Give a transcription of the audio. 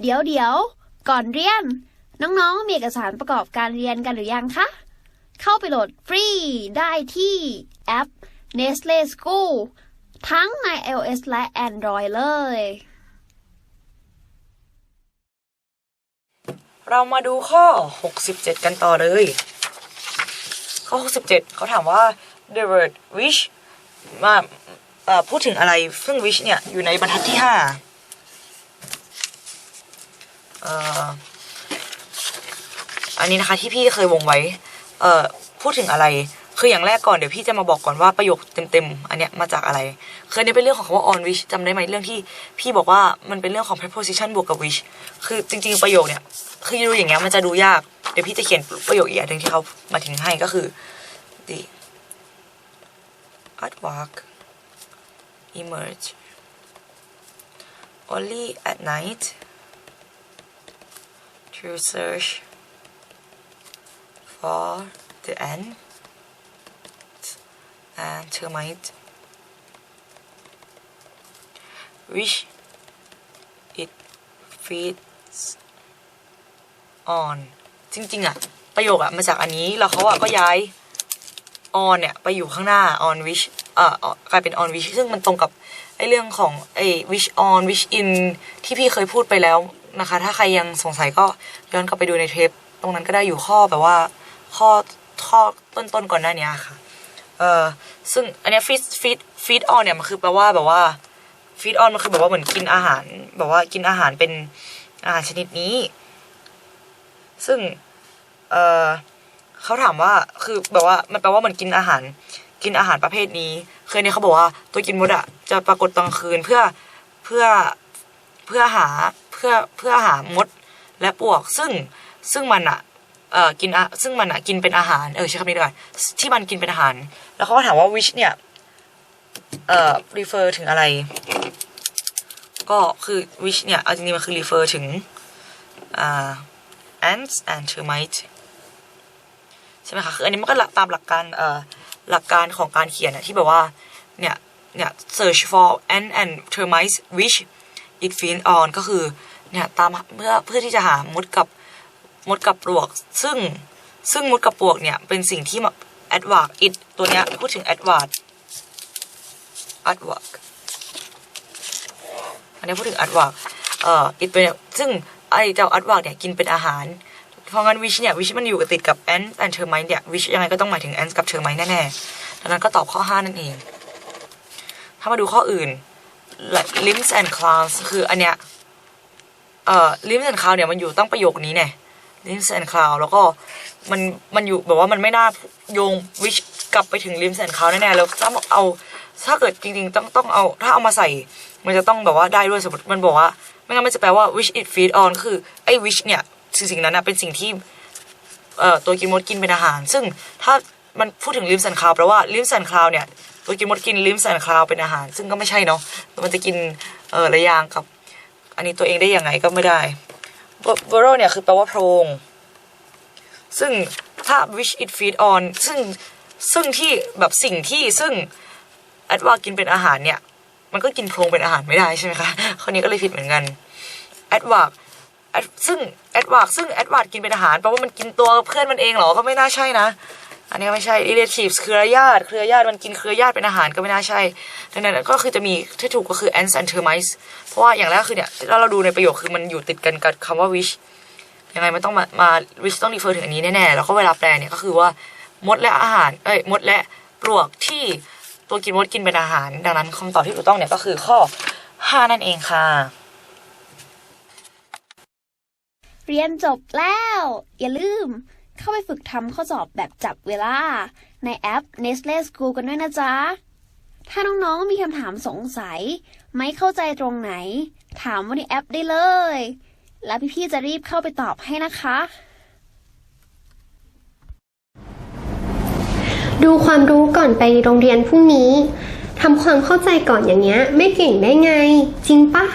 เดี๋ยวเดี๋ยวก่อนเรียน น้องๆ มีเอกสารประกอบการเรียนกันหรือยังคะ เข้าไปโหลดฟรีได้ที่แอป Nestle School ทั้งใน iOS และ Android เลย เรามาดูข้อ 67 กันต่อเลย ข้อ 67 เขาถามว่า the word wish มาพูดถึงอะไรซึ่ง wish เนี่ย อยู่ในบรรทัดที่ 5 อันนี้นะคะที่พี่เคยวงไว้เอ่อพูดถึงอะไร คืออย่างแรกก่อนเดี๋ยวพี่จะมาบอกก่อนว่าประโยคเต็มๆ อันเนี้ยมาจากอะไร คือนนี้เป็นเรื่องของคำว่า on wish จำได้ไหมเรื่องที่พี่บอกว่ามันเป็นเรื่องของ preposition บวกกับ wish คือจริง ๆ ประโยคเนี่ย คือดูอย่างเงี้ยมันจะดูยาก เดี๋ยวพี่จะเขียนประโยคอีกอันหนึ่งที่เขามาทิ้งให้ก็คือ the artwork emerge only at night to search for the ant and termite which it feeds on จริงๆอะประโยคอะมาจากอันนี้ แล้วเขาอะก็ย้าย on เนี่ย ไปอยู่ข้างหน้า on wish เอ่อกลายเป็น on wish ซึ่งมันตรงกับไอเรื่องของไอ้ wish on wish in ที่พี่เคยพูดไปแล้ว นะคะ ถ้าใครยังสงสัยก็ย้อนกลับไปดูในเทปตรงนั้นก็ได้อยู่ข้อแบบว่าข้อข้อต้นๆก่อนหน้านี้ค่ะ เออซึ่งอันนี้ย feed feed feed on เนี่ยมันคือแปลว่าแบบว่า feed on มันคือแบบว่าเหมือนกินอาหาร แบบว่ากินอาหารเป็นอาหารชนิดนี้ ซึ่ง เออเขาถามว่าคือแบบว่ามันแปลว่าเหมือนกินอาหาร กินอาหารประเภทนี้เคยเนี่ยเขาบอกว่าตัวกินมดอะจะปรากฏตอนกลางคืนเพื่อเพื่อเพื่อหา พื่อเพื่อหามดและปลวก ซึ่งซึ่งมันอะเอ่อกินอะซึ่งมันอะกินเป็นอาหารเออใช้คำนี้ดีกว่าที่มันกินเป็นอาหาร แล้วเขาก็ถามว่า which เนี่ยเอ่อ refer ถึงอะไร ก็คือ which เนี่ยเอาจริงๆมันคือ refer ถึงอ่า ants and termite ใช่ไหมคะคืออันนี้มันก็หลักตามหลักการเอ่อหลักการของการเขียนอะที่แบบว่าเนี่ยเนี่ย search for ant and termites which it feeds on ก็คือ เนี่ยตามเพื่อเพื่อที่จะหามดกับมดกับปลวก ซึ่งซึ่งมดกับปลวกเนี่ยเป็นสิ่งที่มา adverb it ตัวเนี้ยพูดถึง adverb adverb อันนี้พูดถึง adverb เอ่อ it เป็นซึ่งไอเจ้า adverb เนี่ยกินเป็นอาหารเพราะงั้น wish เนี่ย wish มันอยู่ติดกับ ant and termite เนี่ย wish ยังไงก็ต้องหมายถึง ant กับ termite แน่ๆดังนั้นก็ตอบข้อ 5 นั่นเอง ถ้ามาดูข้ออื่น limbs and claws คืออันเนี้ย เอ่อ limbs and claws เนี่ยมันอยู่ตั้งประโยคนี้เนี่ย limbs and claws แล้วก็มันมันอยู่แบบว่ามันไม่น่าโยง wish กลับไปถึง limbs and claws แน่ๆแล้วถ้าเอาถ้าเกิดจริงๆต้องต้องเอาถ้าเอามาใส่มันจะต้องแบบว่าได้ด้วยสมมติมันบอกว่า ไม่งั้นมันจะแปลว่า wish it feed on ก็คือไอ้ wish เนี่ยสิ่งสิ่งนั้นนะเป็นสิ่งที่เอ่อตัวกินมดกินเป็นอาหาร ซึ่งถ้ามันพูดถึงลิมสันคลาวแปลว่าลิมสันคลาวเนี่ยตัวกินมดกินลิมสันคลาวเป็นอาหาร ซึ่งก็ไม่ใช่เนาะมันจะกินเอ่อระยางกับ อันนี้ตัวเองได้ยังไงก็ไม่ได้เบอร์โรเนี่ยคือแปลว่าโพรง ซึ่งถ้า wish it feed on ซึ่งซึ่งที่แบบสิ่งที่ซึ่งแอดว่ากินเป็นอาหารเนี่ย มันก็กินโพรงเป็นอาหารไม่ได้ใช่ไหมคะข้อนี้ก็เลยผิดเหมือนกันแอดวาแอดซึ่งแอดวาร์ซึ่งแอดวาร์กินเป็นอาหารแปลว่ามันกินตัวเพื่อนมันเองเหรอก็ไม่น่าใช่นะ อันนี้ไม่ใช่ relatives เครือญาติ เครือญาติมันกินเครือญาติเป็นอาหารก็ไม่น่าใช่ ดังนั้นก็คือจะมีที่ถูกก็คือ ants and termites เพราะว่าอย่างแรกคือเนี่ยถ้าเราดูในประโยคคือมันอยู่ติดกันกับคำว่า wish ยังไงมันต้องมามา wish ต้อง refer ถึงอันนี้แน่ๆ แล้วก็เวลาแปลเนี่ยก็คือว่ามดและอาหาร เอ้ย มดและปลวกที่ตัวกินมดกินเป็นอาหาร ดังนั้นคำตอบที่ถูกต้องเนี่ยก็คือข้อ 5 นั่นเองค่ะ เรียนจบแล้ว อย่าลืม เข้าไปฝึกทำข้อสอบแบบจับเวลา ในแอป Nestle School กันด้วยนะจ๊ะ ถ้าน้องๆมีคำถามสงสัย ไม่เข้าใจตรงไหน ถามว่าในแอปได้เลย แล้วพี่ๆจะรีบเข้าไปตอบให้นะคะ ดูความรู้ก่อนไปโรงเรียนพรุ่งนี้ทำความเข้าใจก่อนอย่างเงี้ย ไม่เก่งได้ไง จริงปะ